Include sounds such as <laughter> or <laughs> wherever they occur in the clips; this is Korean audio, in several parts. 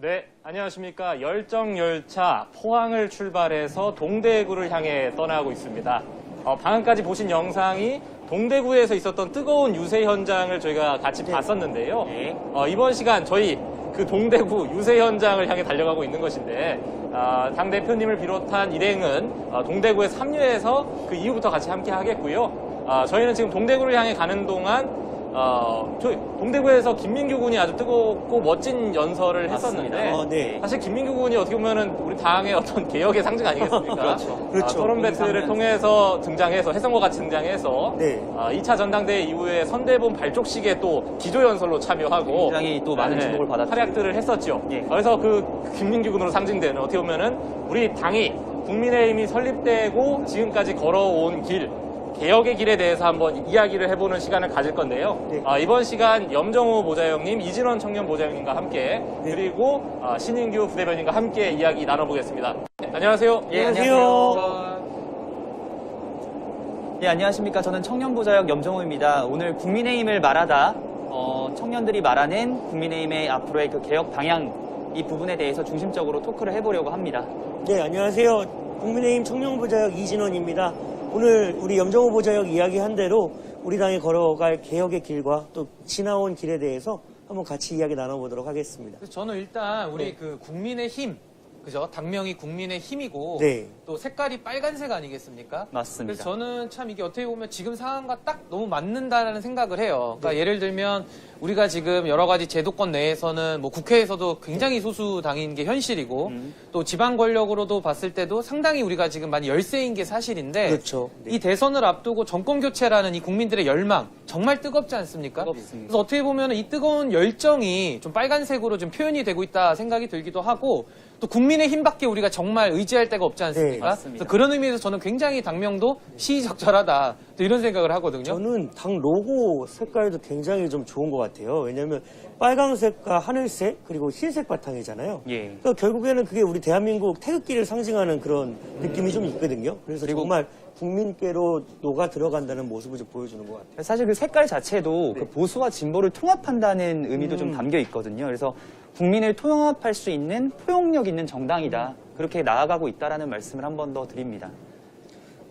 네, 안녕하십니까. 열정열차 포항을 출발해서 동대구를 향해 떠나고 있습니다. 어, 방금까지 보신 영상이 동대구에서 있었던 뜨거운 유세 현장을 저희가 같이 봤었는데요. 네. 어, 이번 시간 저희 그 동대구 유세 현장을 향해 달려가고 있는 것인데 아, 당 대표님을 비롯한 일행은 어, 동대구에 합류해서 그 이후부터 같이 함께 하겠고요. 아, 저희는 지금 동대구를 향해 가는 동안 어, 저희 동대구에서 김민규 군이 아주 뜨겁고 멋진 연설을 했었는데. 어, 네. 사실 김민규 군이 어떻게 보면은 우리 당의 어떤 <laughs> 개혁의 상징 아니겠습니까? 그렇죠. <laughs> 그렇죠. 아, 토론 배틀을 통해서 등장해서 해성과 같이 등장해서 네. 아, 2차 전당대회 이후에 선대본 발족식에 또 기조 연설로 참여하고 굉장히 또 많은 주목을 받았죠. 활약들을 했었죠. 예. 그래서 그 김민규 군으로 상징되는 어떻게 보면은 우리 당이 국민의힘이 설립되고 지금까지 걸어온 길 개혁의 길에 대해서 한번 이야기를 해보는 시간을 가질 건데요. 네. 아, 이번 시간 염정호 보좌형님, 이진원 청년 보좌형님과 함께 네. 그리고 아, 신인규 부대변인과 함께 이야기 나눠보겠습니다. 네, 안녕하세요. 예, 안녕하세요. 예, 안녕하십니까. 저는 청년보좌역 염정호입니다. 오늘 국민의힘을 말하다 어, 청년들이 말하는 국민의힘의 앞으로의 그 개혁 방향 이 부분에 대해서 중심적으로 토크를 해보려고 합니다. 네, 안녕하세요. 국민의힘 청년보좌역 이진원입니다. 오늘 우리 염정호 보좌역 이야기한 대로 우리 당이 걸어갈 개혁의 길과 또 지나온 길에 대해서 한번 같이 이야기 나눠보도록 하겠습니다. 저는 일단 우리 네. 그 국민의 힘, 그죠? 당명이 국민의 힘이고 네. 또 색깔이 빨간색 아니겠습니까? 맞습니다. 그래서 저는 참 이게 어떻게 보면 지금 상황과 딱 너무 맞는다라는 생각을 해요. 네. 그러니까 예를 들면 우리가 지금 여러 가지 제도권 내에서는 뭐 국회에서도 굉장히 소수 당인 게 현실이고 음. 또 지방 권력으로도 봤을 때도 상당히 우리가 지금 많이 열세인 게 사실인데 그렇죠. 네. 이 대선을 앞두고 정권 교체라는 이 국민들의 열망 정말 뜨겁지 않습니까? 뜨겁습니다. 그래서 어떻게 보면 이 뜨거운 열정이 좀 빨간색으로 좀 표현이 되고 있다 생각이 들기도 하고 또 국민의 힘밖에 우리가 정말 의지할 데가 없지 네, 않습니까? 그래서 그런 의미에서 저는 굉장히 당명도 시의적절하다 또 이런 생각을 하거든요. 저는 당 로고 색깔도 굉장히 좀 좋은 것 같아요. 왜냐하면 빨강색과 하늘색 그리고 흰색 바탕이잖아요. 예. 그러니까 결국에는 그게 우리 대한민국 태극기를 상징하는 그런 느낌이 좀 있거든요. 그래서 정말 국민께로 녹아 들어간다는 모습을 좀 보여주는 것 같아요. 사실 그 색깔 자체도 네. 그 보수와 진보를 통합한다는 의미도 좀 음. 담겨 있거든요. 그래서 국민을 통합할 수 있는 포용력 있는 정당이다. 그렇게 나아가고 있다라는 말씀을 한 번 더 드립니다.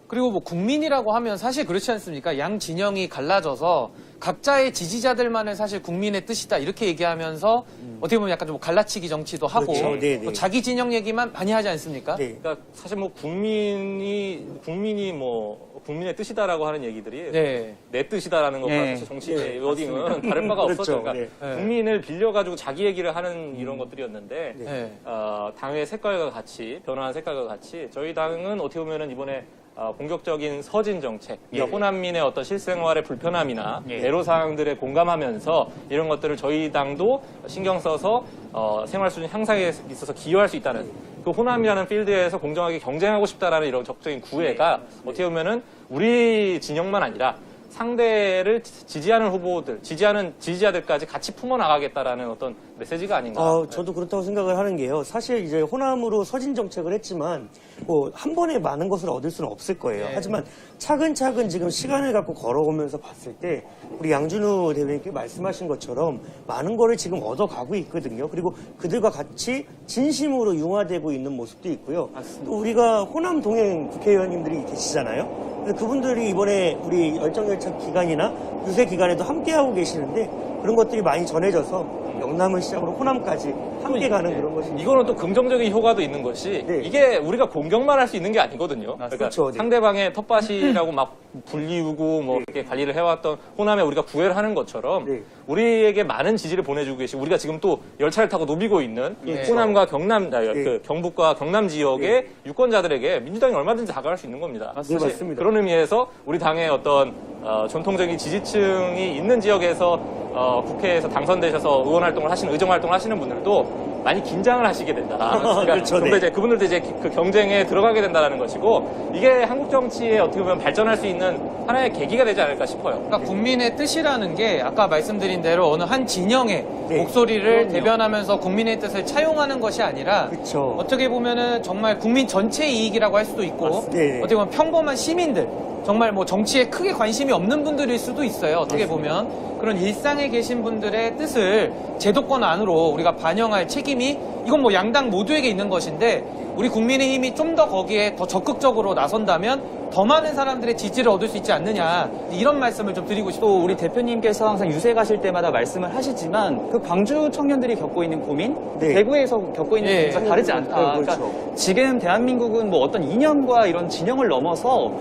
그리고 뭐 국민이라고 하면 사실 그렇지 않습니까? 양 진영이 갈라져서 각자의 지지자들만을 사실 국민의 뜻이다 이렇게 얘기하면서 어떻게 보면 약간 좀 갈라치기 정치도 하고 음. 그렇죠. 네, 네. 또 자기 진영 얘기만 많이 하지 않습니까? 네. 그러니까 사실 뭐 국민이 국민이 뭐 국민의 뜻이다라고 하는 얘기들이 네. 내 뜻이다라는 것과 예. 사실 정치의 네, 워딩은 다른 바가 그렇죠. 없었죠. 그러니까 네. 네. 국민을 빌려가지고 자기 얘기를 하는 이런 것들이었는데 네. 네. 어, 당의 색깔과 같이 변화한 색깔과 같이 저희 당은 어떻게 보면은 이번에 어, 공격적인 서진 정책, 예. 호남민의 어떤 실생활의 불편함이나 예. 애로 사항들에 공감하면서 이런 것들을 저희 당도 신경 써서 어, 생활 수준 향상에 있어서 기여할 수 있다는 그 호남이라는 필드에서 공정하게 경쟁하고 싶다라는 이런 적극적인 구애가 어떻게 보면은 우리 진영만 아니라 상대를 지지하는 후보들, 지지하는 지지자들까지 같이 품어나가겠다라는 어떤 메시지가 아닌가. 어, 저도 그렇다고 생각을 하는 게요. 사실 이제 호남으로 서진 정책을 했지만 뭐 한 번에 많은 것을 얻을 수는 없을 거예요. 네. 하지만 차근차근 지금 시간을 갖고 걸어오면서 봤을 때 우리 양준우 대변인께 말씀하신 것처럼 많은 거를 지금 얻어가고 있거든요. 그리고 그들과 같이 진심으로 융화되고 있는 모습도 있고요. 또 우리가 호남 동행 국회의원님들이 계시잖아요. 그분들이 이번에 우리 열정열차 기간이나 유세 기간에도 함께하고 계시는데 그런 것들이 많이 전해져서 영남을 시작으로 호남까지 함께 가는 그런 것이 이거는 또 긍정적인 효과도 있는 것이 네. 이게 우리가 공격만 할 수 있는 게 아니거든요. 그러니까 그렇죠, 네. 상대방의 텃밭이라고 <laughs> 막 불리우고 뭐 이렇게 관리를 해왔던 호남에 우리가 구애를 하는 것처럼 네. 우리에게 많은 지지를 보내주고 계시고 우리가 지금 또 열차를 타고 누비고 있는 네. 호남과 경남, 아, 네. 그 경북과 경남 지역의 유권자들에게 민주당이 얼마든지 다가갈 수 있는 겁니다. 네, 사실 맞습니다. 그런 의미에서 우리 당의 어떤 어, 전통적인 지지층이 있는 지역에서 어, 국회에서 당선되셔서 의원 활동을 하시는 의정 활동을 하시는 분들도 많이 긴장을 하시게 된다. <laughs> 그러니까 그렇죠, 좀더 네. 이제 그분들도 이제 그 경쟁에 들어가게 된다는 것이고 이게 한국 정치에 어떻게 보면 발전할 수 있는 하나의 계기가 되지 않을까 싶어요. 그러니까 국민의 뜻이라는 게 아까 말씀드린 대로 어느 한 진영의 네. 목소리를 그럼요. 대변하면서 국민의 뜻을 차용하는 것이 아니라 그쵸. 어떻게 보면은 정말 국민 전체의 이익이라고 할 수도 있고 맞- 네. 어떻게 보면 평범한 시민들 정말 뭐 정치에 크게 관심이 없는 분들일 수도 있어요. 어떻게 보면 그런 일상에 계신 분들의 뜻을 제도권 안으로 우리가 반영할 책임이 이건 뭐 양당 모두에게 있는 것인데 우리 국민의힘이 좀 더 거기에 더 적극적으로 나선다면 더 많은 사람들의 지지를 얻을 수 있지 않느냐 이런 말씀을 좀 드리고 싶고 또 우리 대표님께서 항상 유세 가실 때마다 말씀을 하시지만 그 광주 청년들이 겪고 있는 고민, 네. 대구에서 겪고 있는 예. 고민과 다르지 않다. 네, 그렇죠. 그러니까 지금 대한민국은 뭐 어떤 이념과 이런 진영을 넘어서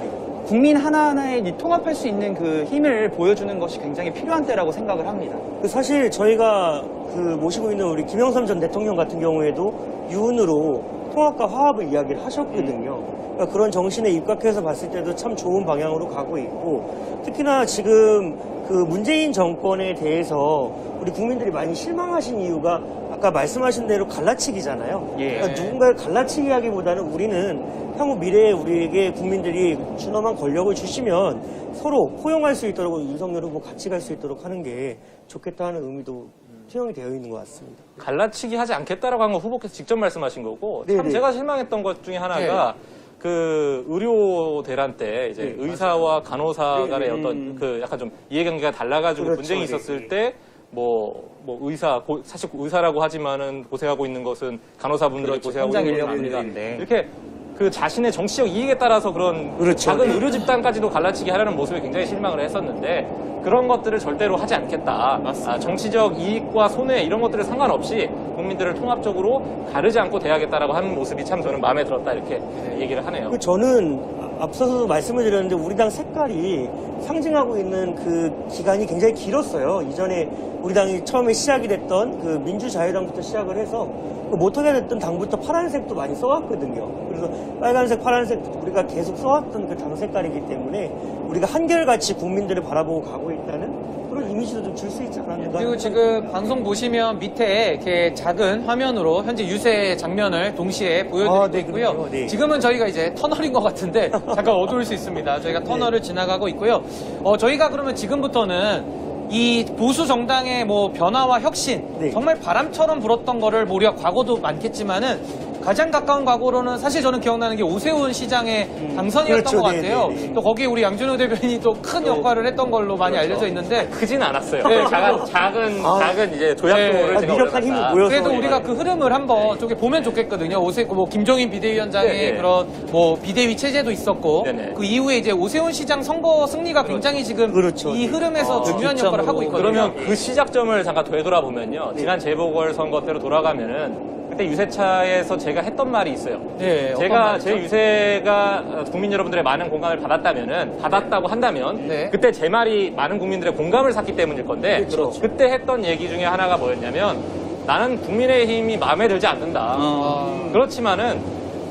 국민 하나하나에 이 통합할 수 있는 그 힘을 보여주는 것이 굉장히 필요한 때라고 생각을 합니다. 그 사실 저희가 그 모시고 있는 우리 김영삼 전 대통령 같은 경우에도 유은으로 통합과 화합을 이야기를 하셨거든요. 그러니까 그런 정신에 입각해서 봤을 때도 참 좋은 방향으로 가고 있고 특히나 지금 그 문재인 정권에 대해서 우리 국민들이 많이 실망하신 이유가 아까 말씀하신 대로 갈라치기잖아요. 예. 그러니까 누군가를 갈라치기 하기보다는 우리는 향후 미래에 우리에게 국민들이 준엄한 권력을 주시면 서로 포용할 수 있도록 윤석열 후보 같이 갈 수 있도록 하는 게 좋겠다 하는 의미도 투영이 되어 있는 것 같습니다. 갈라치기 하지 않겠다라고 한 건 후보께서 직접 말씀하신 거고 참 네네. 제가 실망했던 것 중에 하나가 그 의료 대란 때 이제 네, 의사와 간호사 간의 네, 어떤 그 약간 좀 이해관계가 달라가지고 그렇죠, 분쟁이 네, 있었을 네. 때 뭐, 뭐 의사, 고- 사실 의사라고 하지만은 고생하고 있는 것은 간호사분들이 그렇죠. 고생하고 있는 겁니다. 이렇게 그 자신의 정치적 이익에 따라서 그런 그렇죠. 작은 네. 의료 집단까지도 갈라치기 하려는 모습에 굉장히 실망을 했었는데 그런 것들을 절대로 하지 않겠다. 아, 정치적 이익과 손해 이런 것들을 상관없이 국민들을 통합적으로 가르지 않고 대하겠다라고 하는 모습이 참 저는 마음에 들었다 이렇게 얘기를 하네요. 그 저는 앞서서도 말씀을 드렸는데 우리 당 색깔이 상징하고 있는 그 기간이 굉장히 길었어요. 이전에 우리 당이 처음에 시작이 됐던 그 민주자유당부터 시작을 해서 그 못하게 됐던 당부터 파란색도 많이 써왔거든요. 그래서 빨간색, 파란색 우리가 계속 써왔던 그 당 색깔이기 때문에 우리가 한결같이 국민들을 바라보고 가고 있다는 그런 이미지도 좀 줄 수 있지 않았는가. 그리고 지금 방송 보시면 밑에 이렇게 작은 화면으로 현재 유세 장면을 동시에 보여드리고 아, 네, 있고요. 네. 지금은 저희가 이제 터널인 것 같은데 <laughs> 잠깐 어두울 수 있습니다. 저희가 터널을 지나가고 있고요. 어, 저희가 그러면 지금부터는 이 보수 정당의 뭐 변화와 혁신 네. 정말 바람처럼 불었던 거를 모려 과거도 많겠지만은 가장 가까운 과거로는 사실 저는 기억나는 게 오세훈 시장의 당선이었던 그렇죠. 것 네, 같아요. 네, 네. 또 거기에 우리 양준호 대변인이 또 큰 역할을 했던 걸로 많이 알려져 있는데 크진 않았어요. 네, 작은, 작은, 아. 작은 이제 조약도를 아, 제가 미력한 힘이 올려놨다. 모여서 그래도 우리가 예. 그 흐름을 한번 쪽에 보면 좋겠거든요. 오세 뭐 김종인 비대위원장의 네, 네. 그런 뭐 비대위 체제도 있었고 네 네. 그 이후에 이제 오세훈 시장 선거 승리가 굉장히 지금 그렇죠. 이 네. 흐름에서 아, 중요한 득점으로. 역할을 하고 있거든요. 그러면 그 시작점을 잠깐 되돌아보면요. 지난 재보궐 선거 때로 돌아가면은 그때 유세차에서 제가 했던 말이 있어요. 네, 어떤 제가? 제 유세가 어, 국민 여러분들의 많은 공감을 받았다면은 받았다고 한다면 네. 그때 제 말이 많은 국민들의 공감을 샀기 때문일 건데 그렇죠. 그때 했던 얘기 중에 하나가 뭐였냐면 나는 국민의힘이 마음에 들지 않는다. 어. 그렇지만은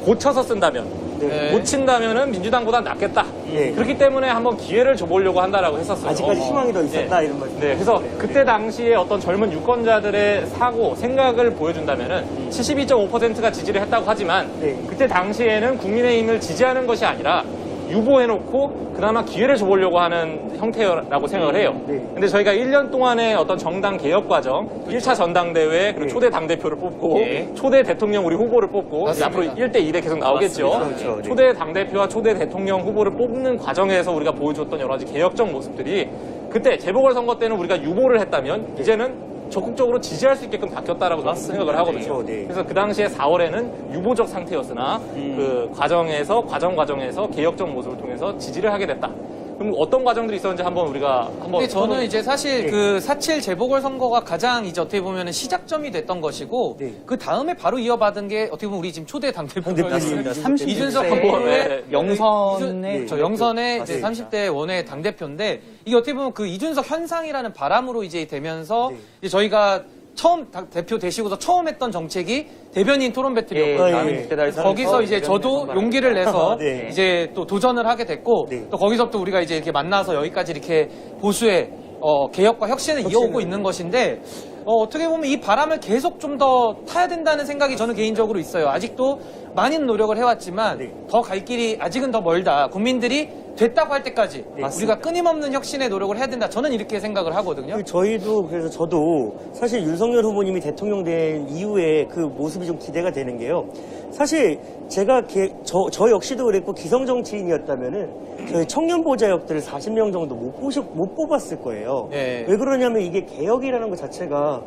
고쳐서 쓴다면 네. 고친다면은 민주당보다 낫겠다. 네. 그렇기 때문에 한번 기회를 줘보려고 한다라고 했었어요. 아직까지 희망이 더 있었다 네. 이런 말씀. 네, 그래서 그때 당시에 어떤 젊은 유권자들의 사고, 생각을 보여준다면은 72.5%가 지지를 했다고 하지만 네. 그때 당시에는 국민의힘을 지지하는 것이 아니라 유보해놓고 그나마 기회를 줘보려고 하는 형태라고 생각을 해요. 네. 근데 저희가 1년 동안의 어떤 정당 개혁 과정, 1차 전당대회, 그리고 네. 초대 당대표를 뽑고, 예. 초대 대통령 우리 후보를 뽑고. 앞으로 1대1에 계속 나오겠죠. 그렇죠. 네. 초대 당대표와 초대 대통령 후보를 뽑는 과정에서 우리가 보여줬던 여러 가지 개혁적 모습들이 그때 재보궐선거 때는 우리가 유보를 했다면 이제는 적극적으로 지지할 수 있게끔 바뀌었다라고 저는 생각을 하거든요. 그렇죠, 네. 그래서 그 당시에 4월에는 유보적 상태였으나 음. 그 과정에서 과정 과정에서 개혁적 모습을 통해서 지지를 하게 됐다. 그럼 어떤 과정들이 있었는지 한번 우리가 한번 근데 저는 이제 사실 네. 그4.7 재보궐 선거가 가장 이제 어떻게 보면 시작점이 됐던 것이고 네. 그 다음에 바로 이어받은 게 어떻게 보면 우리 지금 초대 당대표였습니다. 당대표입니다. 30 이준석 세 후보의 영선의 이준- 저 영선의 이제 맞습니다. 30대 원외 당 대표인데 이게 어떻게 보면 그 이준석 현상이라는 바람으로 이제 되면서 네. 이제 저희가 처음 당- 대표 되시고서 처음 했던 정책이 대변인 토론 배틀이었거든요. 예, 예. 거기서 이제 저도 용기를 내서 <laughs> 네. 이제 또 도전을 하게 됐고 네. 또 거기서부터 우리가 이제 이렇게 만나서 여기까지 이렇게 보수의 어, 개혁과 혁신을 이어오고 있는 것인데 어, 떻게 보면 이 바람을 계속 좀 더 타야 된다는 생각이 저는 개인적으로 있어요. 아직도 많은 노력을 해왔지만 네. 더갈 길이 아직은 더 멀다. 국민들이 됐다고 할 때까지 네, 우리가 끊임없는 혁신의 노력을 해야 된다. 저는 이렇게 생각을 하거든요. 그 저희도 그래서 저도 사실 윤석열 후보님이 대통령 된 이후에 그 모습이 좀 기대가 되는 게요. 사실 제가 개- 저, 저 역시도 그랬고 기성 정치인이었다면은 저희 청년 보좌역들을 40명 정도 못 보셨 못 뽑았을 거예요. 네. 왜 그러냐면 이게 개혁이라는 것 자체가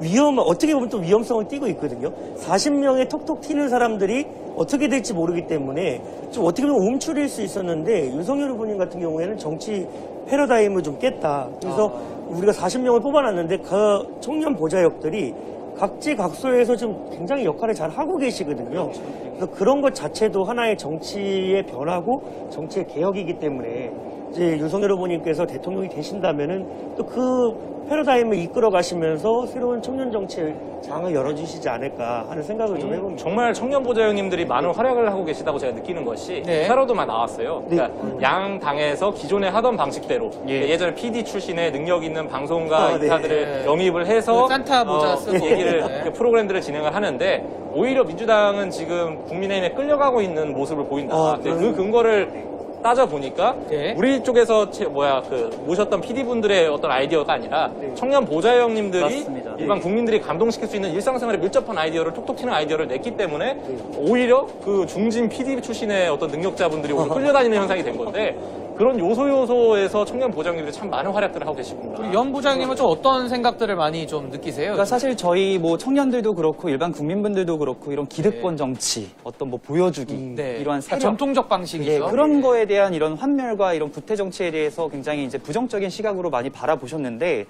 위험 어떻게 보면 또 위험성을 띠고 있거든요. 40명의 톡톡 튀는 사람들이 어떻게 될지 모르기 때문에 좀 어떻게 보면 움츠릴 수 있었는데 윤석열 후보님 같은 경우에는 정치 패러다임을 좀 깼다. 그래서 우리가 40명을 뽑아놨는데 그 청년 보좌역들이 각지각소에서 좀 굉장히 역할을 잘 하고 계시거든요. 그래서 그런 것 자체도 하나의 정치의 변화고 정치의 개혁이기 때문에 이제 윤석열 후보님께서 대통령이 되신다면은 또 그 패러다임을 이끌어 가시면서 새로운 청년 정치의 장을 열어주시지 않을까 하는 생각을 좀 해봅니다. 정말 청년 보좌형님들이 많은 활약을 하고 계시다고 제가 느끼는 것이 네. 기사로도만 나왔어요. 네. 그러니까 양 당에서 기존에 하던 방식대로 예. 예. 전에 PD 출신의 능력 있는 방송가 아, 네. 인사들을 네. 영입을 해서 그 산타 모자 어, 쓰고. 얘기를 네. 그 프로그램들을 진행을 하는데 오히려 민주당은 지금 국민의힘에 끌려가고 있는 모습을 보인다. 아, 근데 그 근거를 따져 보니까 네. 우리 쪽에서 채- 뭐야 그 모셨던 PD 분들의 어떤 아이디어가 아니라 청년 보좌 형님들이 맞습니다. 일반 국민들이 감동시킬 수 있는 일상생활에 밀접한 아이디어를 톡톡 튀는 아이디어를 냈기 때문에 오히려 그 중진 PD 출신의 어떤 능력자분들이 오늘 <laughs> 끌려다니는 현상이 된 건데 그런 요소 요소에서 청년 보장님들이 참 많은 활약들을 하고 계시구나. 연 부장님은 좀 어떤 생각들을 많이 좀 느끼세요? 그러니까 사실 저희 뭐 청년들도 그렇고 일반 국민분들도 그렇고 이런 기득권 정치, 어떤 뭐 보여주기 네. 이러한 그러니까 세력 전통적 방식이죠. 예, 그런 거에 대한 이런 환멸과 이런 구태 정치에 대해서 굉장히 이제 부정적인 시각으로 많이 바라보셨는데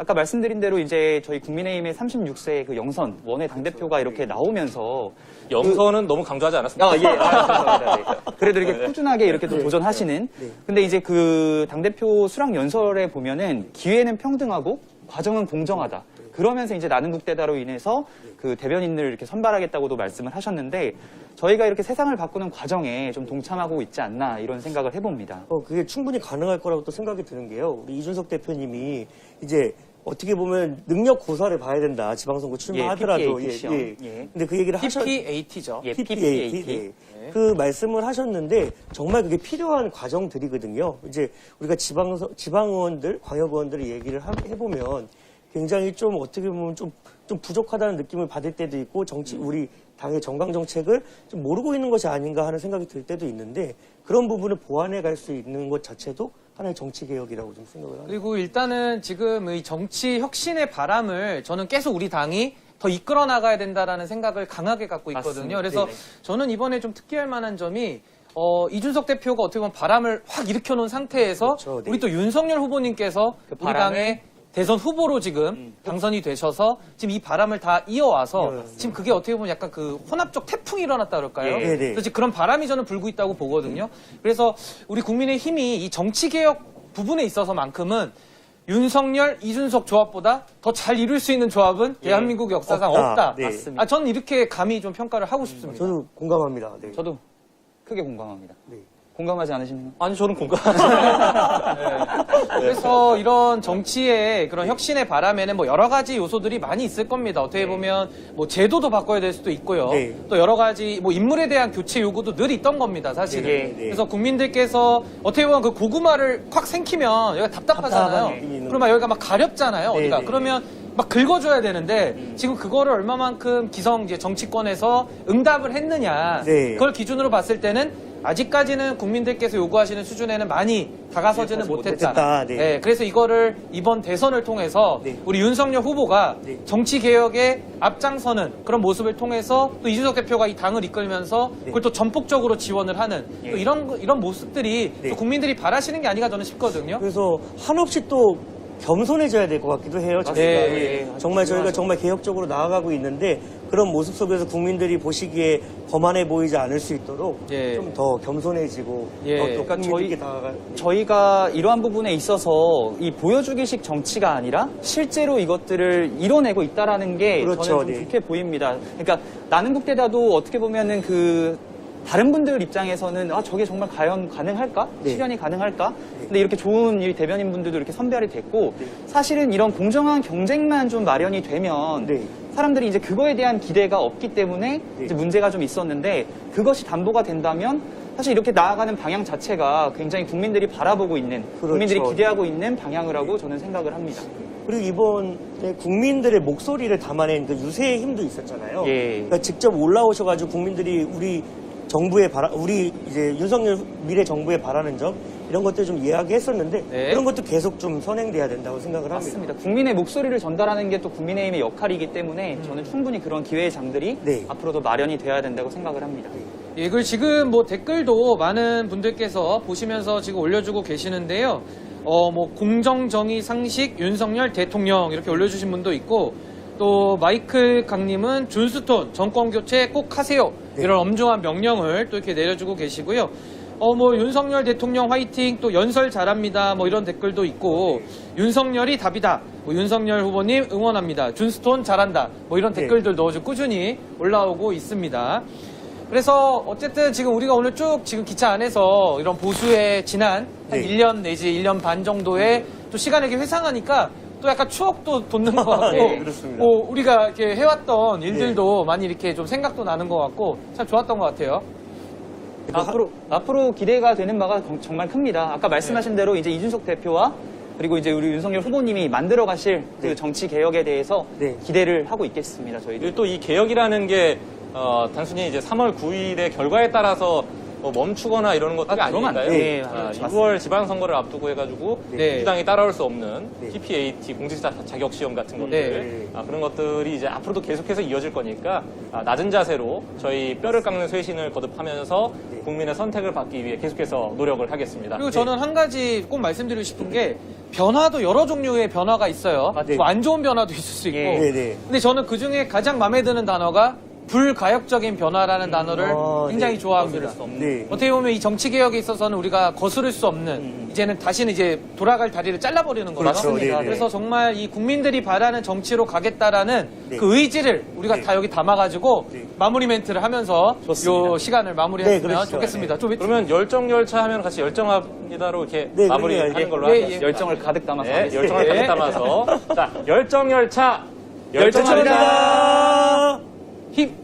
아까 말씀드린 대로 이제 저희 국민의힘의 36세 그 영선 원외 당대표가 이렇게 나오면서 영선은 너무 강조하지 않았습니다. 아, 예. 아. <laughs> 네. 그래도 이렇게 꾸준하게 이렇게 또 도전하시는. 근데 이제 그 당대표 수락 연설에 보면은 기회는 평등하고 과정은 공정하다. 그러면서 이제 나는 국대다로 인해서 그 대변인을 이렇게 선발하겠다고도 말씀을 하셨는데 저희가 이렇게 세상을 바꾸는 과정에 좀 동참하고 있지 않나 이런 생각을 해봅니다. 어, 그게 충분히 가능할 거라고 또 생각이 드는 게요. 우리 이준석 대표님이 이제 어떻게 보면 능력 고사를 봐야 된다. 지방선거 출마하더라도. PPAT 시험. 예. 근데 그 얘기를 하셨 PPAT죠. 예, PPAT. PPAT. 네. 그 말씀을 하셨는데 정말 그게 필요한 과정들이거든요. 이제 우리가 지방 지방의원들, 광역의원들의 얘기를 하- 해보면 굉장히 좀 어떻게 보면 좀, 좀 부족하다는 느낌을 받을 때도 있고 정치 우리 당의 정강 정책을 좀 모르고 있는 것이 아닌가 하는 생각이 들 때도 있는데 그런 부분을 보완해 갈 수 있는 것 자체도 하나의 정치 개혁이라고 좀 생각을 합니다. 그리고 일단은 지금 이 정치 혁신의 바람을 저는 계속 우리 당이 더 이끌어 나가야 된다라는 생각을 강하게 갖고 있거든요. 맞습니다. 그래서 네네. 저는 이번에 좀 특기할 만한 점이 어, 이준석 대표가 어떻게 보면 바람을 확 일으켜 놓은 상태에서 그렇죠, 네. 우리 또 윤석열 후보님께서 그 우리 당의 대선 후보로 지금 당선이 되셔서 지금 이 바람을 다 이어와서. 지금 그게 어떻게 보면 약간 그 혼합적 태풍이 일어났다 그럴까요? 예. 네네. 그래서 지금 그런 바람이 저는 불고 있다고 보거든요. 그래서 우리 국민의 힘이 이 정치 개혁 부분에 있어서만큼은 윤석열, 이준석 조합보다 더 잘 이룰 수 있는 조합은 대한민국 역사상 없다. 없다. 네. 맞습니다. 아, 저는 이렇게 감히 좀 평가를 하고 싶습니다. 저는 공감합니다. 네. 저도 크게 공감합니다. 네. 공감하지 않으십니까? 아니 저는 공감하지. <laughs> 그래서 이런 정치의 그런 혁신의 바람에는 뭐 여러 가지 요소들이 많이 있을 겁니다. 어떻게 보면 뭐 제도도 바꿔야 될 수도 있고요. 네. 또 여러 가지 뭐 인물에 대한 교체 요구도 늘 있던 겁니다, 사실은. 네, 네. 그래서 국민들께서 어떻게 보면 그 고구마를 확 생기면 여기가 답답하잖아요. 그러면 여기가 막 가렵잖아요, 네, 어디가. 네. 그러면 막 긁어줘야 되는데 지금 그거를 얼마만큼 기성 이제 정치권에서 응답을 했느냐. 네. 그걸 기준으로 봤을 때는 아직까지는 국민들께서 요구하시는 수준에는 많이 다가서지는 못했다. 못했다, 네. 네, 그래서 이거를 이번 대선을 통해서 네. 우리 윤석열 후보가 네. 정치 개혁에 앞장서는 그런 모습을 통해서 또 이준석 대표가 이 당을 이끌면서 네. 그걸 또 전폭적으로 지원을 하는 또 이런 거- 이런 모습들이 네. 또 국민들이 바라시는 게 아닌가 저는 싶거든요. 그래서 한없이 또 겸손해져야 될 것 같기도 해요. 저희가. 네, 예. 네. 정말 저희가 정말 개혁적으로 나아가고 있는데 그런 모습 속에서 국민들이 보시기에 거만해 보이지 않을 수 있도록 예. 좀더 겸손해지고 예. 더, 더 그러니까 저희- 다가가. 저희가 이러한 부분에 있어서 이 보여주기식 정치가 아니라 실제로 이것들을 이뤄내고 있다라는 게 그렇죠, 저는 좀 네. 좋게 보입니다. 그러니까 나는 국대다도 어떻게 보면은 그 다른 분들 입장에서는 아 저게 정말 과연 가능할까? 네. 실현이 가능할까? 근데 이렇게 좋은 이 대변인 분들도 이렇게 선별이 됐고 사실은 이런 공정한 경쟁만 좀 마련이 되면 네. 사람들이 이제 그거에 대한 기대가 없기 때문에 이제 문제가 좀 있었는데 그것이 담보가 된다면 사실 이렇게 나아가는 방향 자체가 굉장히 국민들이 바라보고 있는 국민들이 그렇죠. 기대하고 있는 방향이라고 저는 생각을 합니다. 그리고 이번에 국민들의 목소리를 담아낸 그 유세의 힘도 있었잖아요. 예. 그러니까 직접 올라오셔가지고 국민들이 우리 정부에 바라, 우리 이제 윤석열 미래 정부에 바라는 점 이런 것들 좀 이야기했었는데 네. 그런 것도 계속 좀 선행돼야 된다고 생각을 합니다. 맞습니다. 국민의 목소리를 전달하는 게 또 국민의힘의 역할이기 때문에 저는 충분히 그런 기회의 장들이 네. 앞으로도 마련이 돼야 된다고 생각을 합니다. 예, 그 지금 뭐 댓글도 많은 분들께서 보시면서 지금 올려주고 계시는데요. 어, 뭐 공정, 정의, 상식, 윤석열 대통령 이렇게 올려주신 분도 있고 또 마이클 강님은 준스톤 정권 교체 꼭 하세요 이런 엄중한 명령을 또 이렇게 내려주고 계시고요. 어, 뭐 윤석열 대통령 화이팅 또 연설 잘합니다 뭐 이런 댓글도 있고 윤석열이 답이다. 뭐 윤석열 후보님 응원합니다. 준스톤 잘한다. 뭐 이런 네. 댓글들도 아주 꾸준히 올라오고 있습니다. 그래서 어쨌든 지금 우리가 오늘 쭉 지금 기차 안에서 이런 보수의 지난 한 네. 1년 내지 1년 반 정도의 또 시간을 이렇게 회상하니까 또 약간 추억도 돋는 것 <laughs> 같고 네, 그렇습니다. 뭐 우리가 이렇게 해왔던 일들도 많이 이렇게 좀 생각도 나는 것 같고 참 좋았던 것 같아요. 앞으로 앞으로 기대가 되는 바가 정- 정말 큽니다. 아까 말씀하신 대로 이제 이준석 대표와 그리고 이제 우리 윤석열 후보님이 만들어 가실 그 네. 정치 개혁에 대해서 네. 기대를 하고 있겠습니다. 저희도. 그리고 또 이 개혁이라는 게 어, 단순히 이제 3월 9일의 결과에 따라서 뭐 멈추거나 이러는 것들이 아, 아, 그러면 안 닐까요 돼요. 네, 아, 맞습니다. 6월 지방선거를 앞두고 해가지고 네. 민주당이 따라올 수 없는 네. PPAT 공직자 자격 시험 같은 것들 네. 아, 그런 것들이 이제 앞으로도 계속해서 이어질 거니까 아, 낮은 자세로 저희 뼈를 깎는 쇄신을 거듭하면서 국민의 선택을 받기 위해 계속해서 노력을 하겠습니다. 그리고 저는 한 가지 꼭 말씀드리고 싶은 게 변화도 여러 종류의 변화가 있어요. 맞아요. 뭐안 좋은 변화도 <laughs> 있을 수 있고. 예. 네, 네. 근데 저는 그 중에 가장 마음에 드는 단어가 불가역적인 변화라는 단어를 아, 굉장히 네. 좋아합니다. 네. 어떻게 보면 이 정치 개혁에 있어서는 우리가 거스를 수 없는 이제는 다시는 이제 돌아갈 다리를 잘라버리는 거죠. 그렇죠. 네, 네. 그래서 정말 이 국민들이 바라는 정치로 가겠다라는 네. 그 의지를 우리가 네. 다 여기 담아가지고 네. 마무리 멘트를 하면서 좋습니다. 요 시간을 네, 마무리했으면 그러시죠. 좋겠습니다. 좀 그러면 열정 열차 하면 같이 열정합니다로 이렇게 네, 마무리하는 그러네요. 걸로 예, 예. 하겠습니다. 열정을 가득 담아서 네. 열정을 예. 가득 담아서 자 열정 열차 열정합니다. 열정합니다.